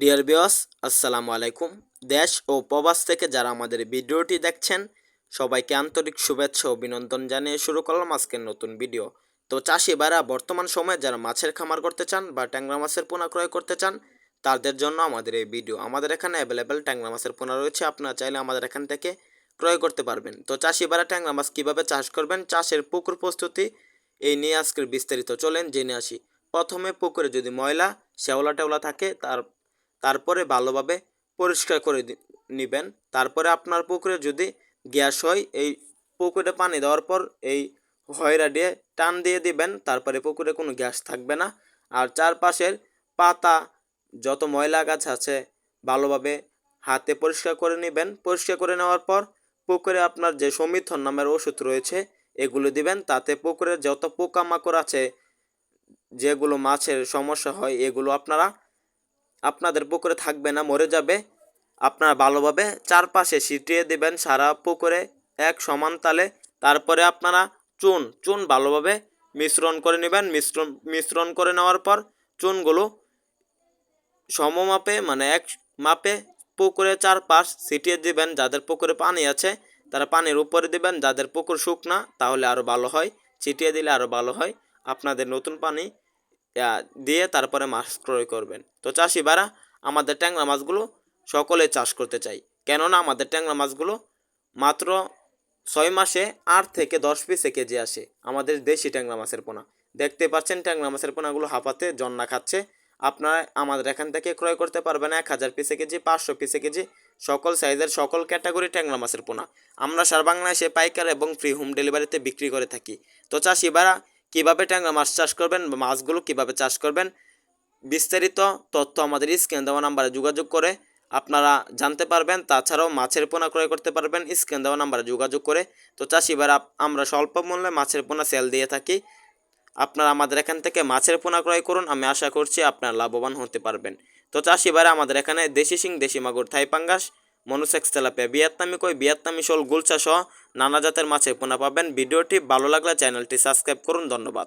Deer বিয়স আসসালামু আলাইকুম। দেশ ও প্রবাস থেকে যারা আমাদের ভিডিওটি দেখছেন, সবাইকে আন্তরিক শুভেচ্ছা ও অভিনন্দন জানিয়ে শুরু করলাম আজকের নতুন ভিডিও। তো চাষি ভাইরা, বর্তমান সময়ে যারা মাছের খামার করতে চান বা ট্যাংরা মাছের পোনা ক্রয় করতে চান, তাদের জন্য আমাদের এই ভিডিও। আমাদের এখানে অ্যাভেলেবেল ট্যাংরা মাছের পোনা রয়েছে, আপনারা চাইলে আমাদের এখান থেকে ক্রয় করতে পারবেন। তো চাষি ভাইরা, ট্যাংরা মাছ কীভাবে চাষ করবেন? চাষের পুকুর প্রস্তুতি, এই নিয়ে আজকের বিস্তারিত চলেন জেনে আসি। প্রথমে পুকুরে যদি ময়লা শ্যাওলা টেওলা থাকে, তার তারপরে ভালোভাবে পরিষ্কার করে নিবেন। তারপরে আপনার পুকুরে যদি গ্যাস হয়, এই পুকুরে পানি দেওয়ার পর এই হয়রা দিয়ে টান দিয়ে দিবেন, তারপরে পুকুরে কোনো গ্যাস থাকবে না। আর চারপাশের পাতা, যত ময়লা গাছ আছে, ভালোভাবে হাতে পরিষ্কার করে নেবেন। পরিষ্কার করে নেওয়ার পর পুকুরে আপনার যে সমিথন নামের ওষুধ রয়েছে, এগুলো দিবেন। তাতে পুকুরে যত পোকামাকড় আছে, যেগুলো মাছের সমস্যা হয়, এগুলো আপনারা আপনাদের পুকুরে থাকবে না, মরে যাবে। আপনারা ভালোভাবে চারপাশে ছিটিয়ে দেবেন সারা পুকুরে এক সমান তালে। তারপরে আপনারা চুন চুন ভালোভাবে মিশ্রণ করে নেবেন। মিশ্রণ মিশ্রণ করে নেওয়ার পর চুনগুলো সমমাপে মানে এক মাপে পুকুরে চারপাশ ছিটিয়ে দেবেন। যাদের পুকুরে পানি আছে, তারা পানির উপরে দেবেন। যাদের পুকুর শুকনা, তাহলে আরও ভালো হয়। ছিটিয়ে দিলে আরও ভালো হয়। আপনাদের নতুন পানি দিয়ে তারপরে মাছ ক্রয় করবেন। তো চাষি বারা আমাদের ট্যাংরা মাছগুলো সকলে চাষ করতে চাই। কেননা আমাদের ট্যাংরা মাছগুলো মাত্র ছয় মাসে আট থেকে দশ পিসে কেজি আসে আমাদের দেশি ট্যাংরা মাছের পোনা। দেখতে পাচ্ছেন ট্যাংরা মাছের পোনাগুলো হাঁপাতে জন্না খাচ্ছে। আপনারা আমাদের এখান থেকে ক্রয় করতে পারবেন এক হাজার পিসে কেজি, পাঁচশো পিসে কেজি সকল সাইজের সকল ক্যাটাগরি ট্যাংরা মাছের পোনা। আমরা সারা বাংলাদেশে পাইকার এবং ফ্রি হোম ডেলিভারিতে বিক্রি করে থাকি। তো চাষিবারা কীভাবে ট্যাংরা মাছ চাষ করবেন বা মাছগুলো কীভাবে চাষ করবেন, বিস্তারিত তথ্য আমাদের স্ক্যান দেওয়া নাম্বারে যোগাযোগ করে আপনারা জানতে পারবেন। তাছাড়াও মাছের পোনা ক্রয় করতে পারবেন স্ক্যান দেওয়া নাম্বারে যোগাযোগ করে। তো চাষিবার আমরা স্বল্প মূল্যে মাছের পোনা সেল দিয়ে থাকি। আপনারা আমাদের এখান থেকে মাছের পোনা ক্রয় করুন, আমি আশা করছি আপনারা লাভবান হতে পারবেন। তো চাষিবারা আমাদের এখানে দেশি সিং দেশি মাগুর, থাই পাঙ্গাস মনুসেক্স তেলাপিয়া। ভিয়েতনামি কই? ভিয়েতনামি শোল গুলচাসহ নানা জাতের মাছে পোনা পাবেন। ভিডিওটি ভালো লাগলে চ্যানেলটি সাবস্ক্রাইব করুন। ধন্যবাদ।